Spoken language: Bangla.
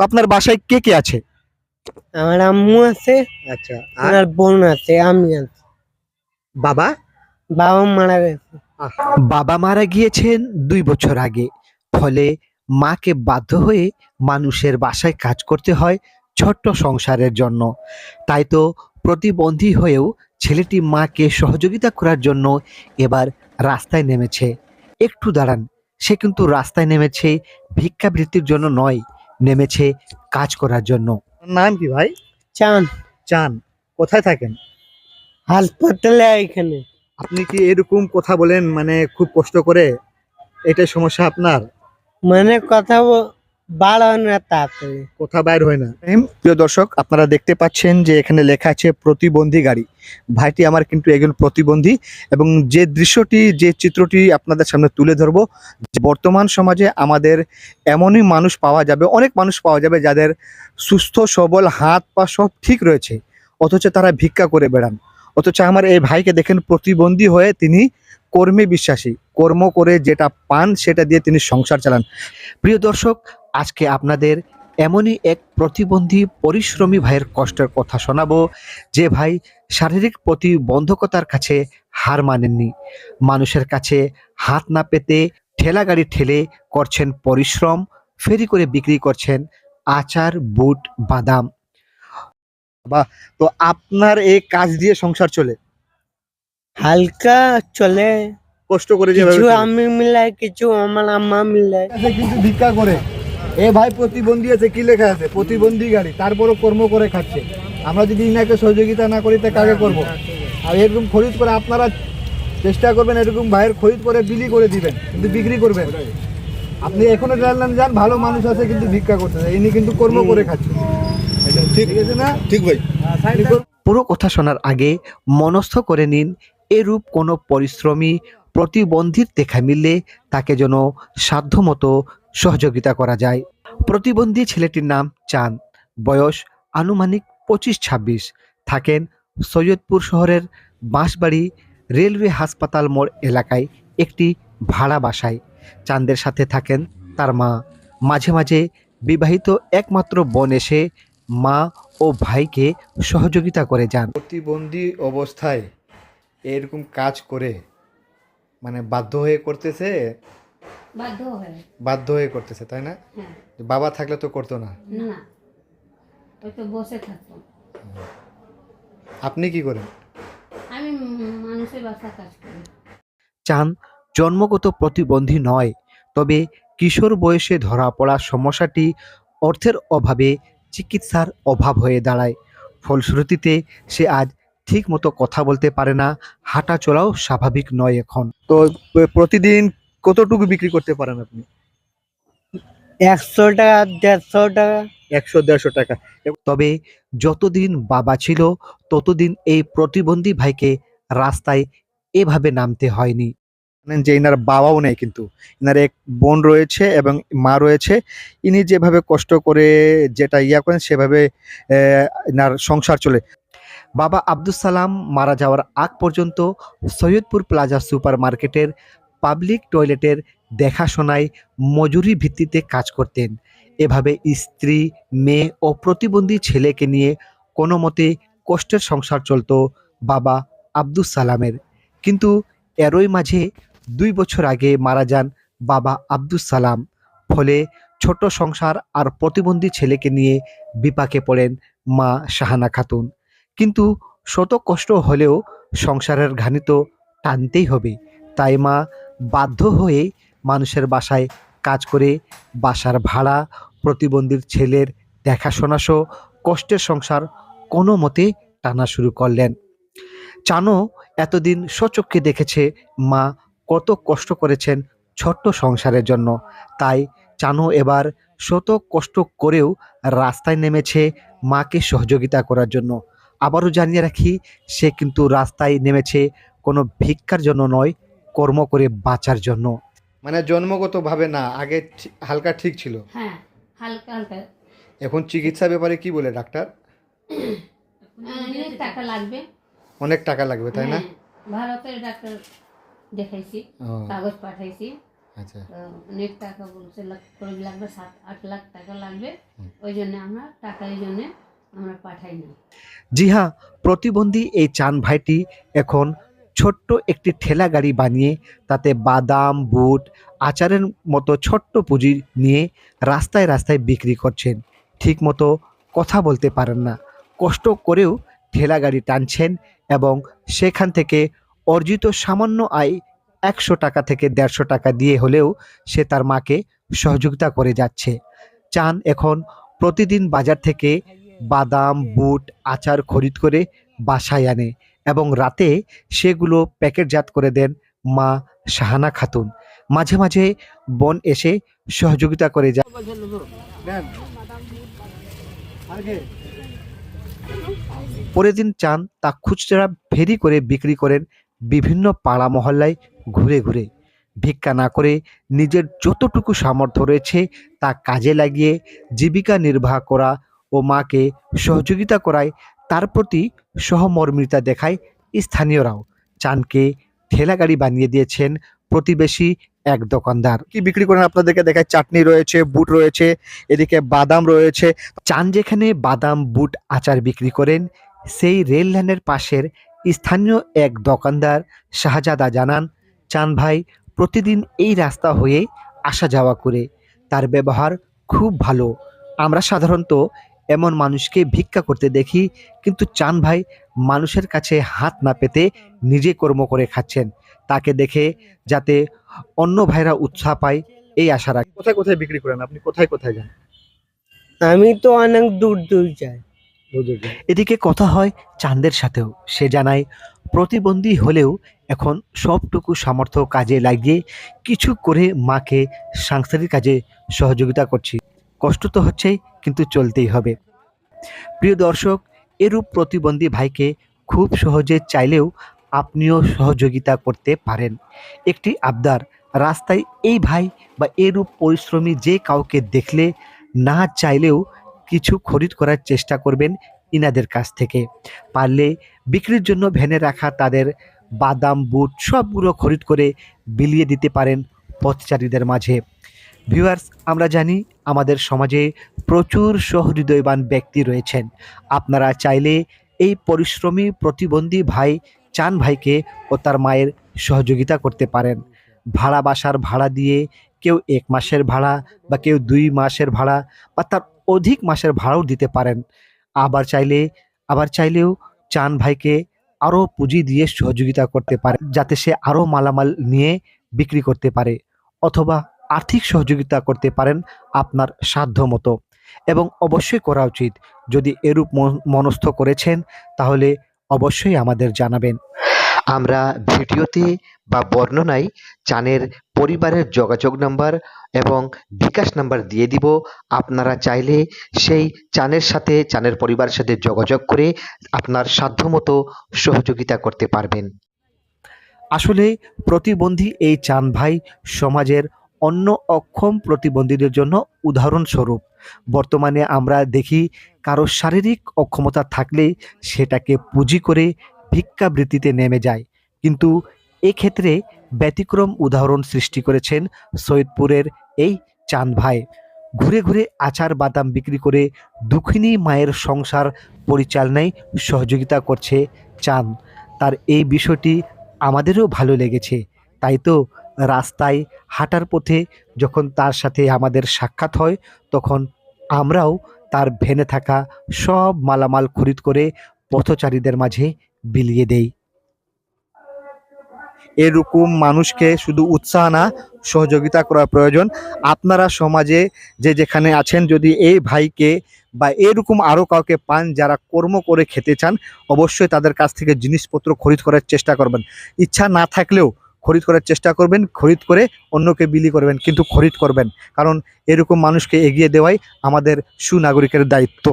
তো আপনার বাসায় কে কে আছে? আমার আম্মু আছে আচ্ছা আমার বোন আছে আমি আছি। বাবা? বাবা মারা গেছে। বাবা মারা গিয়েছেন দুই বছর আগে। ফলে মাকে বাধ্য হয়ে মানুষের বাসায় কাজ করতে হয় ছোট্ট সংসারের জন্য। তাই তো প্রতিবন্ধী হয়েও ছেলেটি মাকে সহযোগিতা করার জন্য এবার রাস্তায় নেমেছে। একটু দাঁড়ান সে কিন্তু রাস্তায় নেমেছে ভিক্ষাবৃত্তির জন্য নয় নেমেছে কাজ করার জন্য। নাম কি ভাই? চান। চান। কোথায় থাকেন? হাসপাতালে এখানে। আপনি কি এরকম কথা বলেন মানে খুব কষ্ট করে? এটা সমস্যা আপনার? মানে কথা বাইর হয় না। প্রিয় দর্শক, আপনারা দেখতে পাচ্ছেন যে এখানে লেখা আছে প্রতিবন্ধী গাড়ি। ভাইটি আমার কিন্তু প্রতিবন্ধী এবং যে দৃশ্যটি, যে চিত্রটি আপনাদের সামনে তুলে বর্তমান সমাজে আমাদের এমনই মানুষ পাওয়া যাবে, অনেক মানুষ পাওয়া যাবে যাদের সুস্থ, সবল হাত পা সব ঠিক রয়েছে, অথচ তারা ভিক্ষা করে বেড়ান। অথচ আমার এই ভাইকে দেখেন প্রতিবন্ধী হয়ে তিনি কর্মে বিশ্বাসী, কর্ম করে যেটা পান সেটা দিয়ে তিনি সংসার চালান। প্রিয় দর্শক আজকে আপনাদের এমনই এক প্রতিবন্ধী পরিশ্রমী ভাইয়ের কষ্টের কথা শোনাবো যে ভাই শারীরিক প্রতিবন্ধকতার কাছে হার মানেননি। মানুষের কাছে হাত না পেতে ঠেলা গাড়ি ঠেলে করছেন পরিশ্রম ফেরি করে বিক্রি করছেন আচার বুট বাদাম। বা তো আপনার এই কাজ দিয়ে সংসার চলে? হালকা চলে। কষ্ট করে কিছু আমি মিলাই কিছু আমার আম্মা মিলাই। কিন্তু ভিক্ষা করে। এ ভাই প্রতিবন্ধী আছে কি লেখা আছে? প্রতিবন্ধী গাড়ি তারপরও কর্ম করে খাচ্ছে। আমরা যদি ইনাকে সহযোগিতা না করি তা কাকে করব? আর এরকম খরিদ করে আপনারা চেষ্টা করবেন এরকম ভাইয়ের খরিদ করে বিলি করে দিবেন কিন্তু বিক্রি করবেন। আপনি এখনও জানলেন যান ভালো মানুষ আছে কিন্তু ভিক্ষা করতেছে ইনি কিন্তু কর্ম করে খাচ্ছে। ঠিক। আছে না? ঠিক ভাই। পুরো কথা শোনার আগে মনস্থ করে নিন এরূপ কোনো পরিশ্রমী প্রতিবন্ধীর দেখা মিললে তাকে যেন সাধ্যমতো সহযোগিতা করা যায়। প্রতিবন্ধী ছেলেটির নাম চাঁদ। বয়স আনুমানিক পঁচিশ ছাব্বিশ থাকেন সৈয়দপুর শহরের বাঁশবাড়ি রেলওয়ে হাসপাতাল মোড় এলাকায় একটি ভাড়া বাসায়। চাঁদের সাথে থাকেন তার মা। মাঝে মাঝে বিবাহিত একমাত্র বোন এসে মা ও ভাইকে সহযোগিতা করে যান। প্রতিবন্ধী অবস্থায় এরকম কাজ করে মানে বাধ্য হয়ে করতেছে বাধ্য হয়ে। বাধ্য হয়ে করতেছে তাই না? হ্যাঁ। বাবা থাকলে তো করতো না। না ওই তো বসে থাকতো। আপনি কি করেন? আমি মানুষের বাসা কাজ করি। চান জন্মগত প্রতিবন্ধী নয় তবে কিশোর বয়সে ধরা পড়া সমস্যাটি অর্থের অভাবে চিকিৎসার অভাব হয়ে দাঁড়ায়। ফলশ্রুতিতে সে আজ ঠিক মতো কথা বলতে পারে না হাঁটা চলাও স্বাভাবিক নয় এখন। তো প্রতিদিন কতটুকু বিক্রি করতে পারেন আপনি? একশো টাকা দেড়শো টাকা। একশো দেড়শো টাকা। তবে যতদিন বাবা ছিল ততদিন এই প্রতিবন্ধী ভাইকে রাস্তায় এভাবে নামতে হয়নি। যে ইনার বাবাও নেই কিন্তু। ইনার এক বোন রয়েছে এবং মা রয়েছে। ইনি যেভাবে কষ্ট করে যেটা ইয়া করেন সেভাবে ইনার সংসার চলে। বাবা আব্দুল সালাম মারা যাওয়ার আগ পর্যন্ত সৈয়দপুর প্লাজা সুপার মার্কেটের পাবলিক টয়লেটের দেখাশোনায় মজুরি ভিত্তিতে কাজ করতেন। এভাবে স্ত্রী, মেয়ে ও প্রতিবন্ধী ছেলেকে নিয়ে কোনো মতে কষ্টের সংসার চলতো বাবা আব্দুস সালামের। কিন্তু এরই মাঝে দুই বছর আগে মারা যান বাবা আব্দুস সালাম। ফলে ছোট সংসার আর প্রতিবন্ধী ছেলেকে নিয়ে বিপাকে পড়েন মা শাহানা খাতুন। কিন্তু শত কষ্ট হলেও সংসারের ঘানি তো টানতেই হবে। তাই মা বাধ্য হয়ে মানুষের বাসায় কাজ করে, বাসার ভাড়া, প্রতিবন্ধীর ছেলের দেখাশোনা সহ কষ্টের সংসার কোনো মতে টানা শুরু করলেন। চানো এতদিন সচক্ষে দেখেছে, মা কত কষ্ট করেছেন ছোট্ট সংসারের জন্য। তাই চানো এবার শত কষ্ট করেও রাস্তায় নেমেছে মাকে সহযোগিতা করার জন্য। আবারও জানিয়ে রাখি, সে কিন্তু রাস্তায় নেমেছে কোনো ভিক্ষার জন্য নয় কর্ম করে বাঁচার জন্য। মানে জন্মগতভাবে না আগে হালকা ঠিক ছিল। হ্যাঁ হালকা হালকা। এখন চিকিৎসা ব্যাপারে কি বলে ডাক্তার? অনেক টাকা লাগবে। অনেক টাকা লাগবে তাই না? হ্যাঁ, ভারতের ডাক্তার দেখাইছি কাগজ পাঠাইছি। আচ্ছা। অনেক টাকা বলছে লাগবে সাত আট লাখ টাকা লাগবে। ওই জন্য আমরা টাকা এই জন্যে আমরা পাঠাই না। জি হ্যাঁ প্রতিবন্ধী এই চান ভাইটি এখন ছোট্ট একটি ঠেলা গাড়ি বানিয়ে তাতে বাদাম, বুট, আচারের মতো ছোট্ট পুঁজি নিয়ে রাস্তায় রাস্তায় বিক্রি করছেন। ঠিক মতো কথা বলতে পারেন না। কষ্ট করেও ঠেলা গাড়ি টানছেন এবং সেখান থেকে অর্জিত সামান্য আয় একশো টাকা থেকে দেড়শো টাকা দিয়ে হলেও সে তার মাকে সহযোগিতা করে যাচ্ছে। চান এখন প্রতিদিন বাজার থেকে বাদাম, বুট, আচার খরিদ করে বাসায় আনে। এবং রাতে সেগুলো প্যাকেটজাত করে দেন মা শাহানা খাতুন। মাঝে মাঝে বোন এসে সহযোগিতা করে যায়। পরের দিন চান তা খুচরা ফেরি করে বিক্রি করেন বিভিন্ন পাড়া মহল্লায় ঘুরে ঘুরে। ভিক্ষা না করে নিজের যতটুকু সামর্থ্য রয়েছে তা কাজে লাগিয়ে জীবিকা নির্বাহ করা ও মাকে সহযোগিতা করায় তার প্রতি সহমর্মিতা দেখায় স্থানীয়রাও। চানকে ঠেলাগাড়ি বানিয়ে দিয়েছেন প্রতিবেশী এক দোকানদার। কি বিক্রি করেন আপনাদেরকে দেখায়? চাটনি রয়েছে, বুট রয়েছে, এদিকে বাদাম রয়েছে। চান যেখানে বাদাম, বুট, আচার বিক্রি করেন, সেই রেল লাইনের পাশের স্থানীয় এক দোকানদার শাহজাদা জানান, চান ভাই, প্রতিদিন এই রাস্তা হয়ে আসা যাওয়া করে, তার ব্যবহার খুব ভালো। আমরা সাধারণত এমন মানুষকে ভিক্ষা করতে দেখি কিন্তু চান ভাই মানুষের কাছে হাত না পেতে নিজে কর্ম করে খাচ্ছেন। তাকে দেখে যাতে অন্য ভাইরা উৎসাহ পায় এই আশা রাখি। কোথায় কোথায় বিক্রি করেন? আপনি কোথায় কোথায় যান? আমি তো অনেক দূর দূর যাই। এদিকে কথা হয় চাঁদের সাথেও। সে জানায় প্রতিবন্ধী হলেও এখন সবটুকু সামর্থ্য কাজে লাগিয়ে কিছু করে মাকে সাংসারিক কাজে সহযোগিতা করছি। কষ্ট তো হচ্ছেই, কিন্তু চলতেই হবে। প্রিয় দর্শক, এরূপ প্রতিবন্ধী ভাইকে খুব সহজে চাইলেও আপনিও সহযোগিতা করতে পারেন। একটি আবদার, রাস্তায় এই ভাই বা এরূপ পরিশ্রমী যে কাউকে দেখলে না চাইলেও কিছু খরিদ করার চেষ্টা করবেন ইনাদের কাছ থেকে। পারলে বিক্রির জন্য ভ্যানে রাখা তাদের বাদাম, বুট সবগুলো খরিদ করে বিলিয়ে দিতে পারেন পথচারীদের মাঝে। ভিউয়ার্স আমরা জানি আমাদের সমাজে প্রচুর সহৃদয়বান ব্যক্তি রয়েছেন। আপনারা চাইলে এই পরিশ্রমী প্রতিবন্ধী ভাই চান ভাইকে ও তার মায়ের সহযোগিতা করতে পারেন। ভাড়া বাসার ভাড়া দিয়ে কেউ এক মাসের ভাড়া বা কেউ দুই মাসের ভাড়া বা তার অধিক মাসের ভাড়াও দিতে পারেন। আবার চাইলে, আবার চাইলেও চান ভাইকে আরও পুঁজি দিয়ে সহযোগিতা করতে পারে যাতে সে আরও মালামাল নিয়ে বিক্রি করতে পারে। অথবা আর্থিক সহযোগিতা করতে পারেন আপনার সাধ্য মতো এবং অবশ্যই করা উচিত, যদি এরূপ মন- মনস্থ করেছেন, তাহলে অবশ্যই আমাদের জানাবেন। আমরা ভিডিওতে বা বর্ণনায় চানের পরিবারের যোগাযোগ নাম্বার এবং বিকাশ নাম্বার দিয়ে দিব। আপনারা চাইলে সেই চানের সাথে, চানের পরিবারের সাথে যোগাযোগ করে আপনার সাধ্যমতো সহযোগিতা করতে পারবেন। আসলে প্রতিবন্ধী এই চান ভাই সমাজের অন্য অক্ষম প্রতিবন্ধীদের জন্য উদাহরণস্বরূপ। বর্তমানে আমরা দেখি কারও শারীরিক অক্ষমতা থাকলে সেটাকে পুঁজি করে ভিক্ষাবৃত্তিতে নেমে যায়। কিন্তু এক্ষেত্রে ব্যতিক্রম উদাহরণ সৃষ্টি করেছেন সৈয়দপুরের এই চাঁদ ভাই। ঘুরে ঘুরে আচার বাদাম বিক্রি করে দুঃখিনী মায়ের সংসার পরিচালনায় সহযোগিতা করছে চাঁদ তার এই বিষয়টি আমাদেরও ভালো লেগেছে। তাই তো রাস্তায় হাঁটার পথে যখন তার সাথে আমাদের সাক্ষাৎ হয়, তখন আমরাও তার ভেনে থাকা সব মালামাল খরিদ করে পথচারীদের মাঝে বিলিয়ে দেই। এরকম মানুষকে শুধু উৎসাহ না, সহযোগিতা করা প্রয়োজন। আপনারা সমাজে যে যেখানে আছেন, যদি এই ভাইকে বা এরকম আরও কাউকে পান যারা কর্ম করে খেতে চান, অবশ্যই তাদের কাছ থেকে জিনিসপত্র খরিদ করার চেষ্টা করবেন। ইচ্ছা না থাকলেও খরিদ করার চেষ্টা করবেন, খরিদ করে অন্যকে বিলি করবেন, কিন্তু খরিদ করবেন। কারণ এরকম মানুষকে এগিয়ে দেওয়াই আমাদের সুনাগরিকের দায়িত্ব।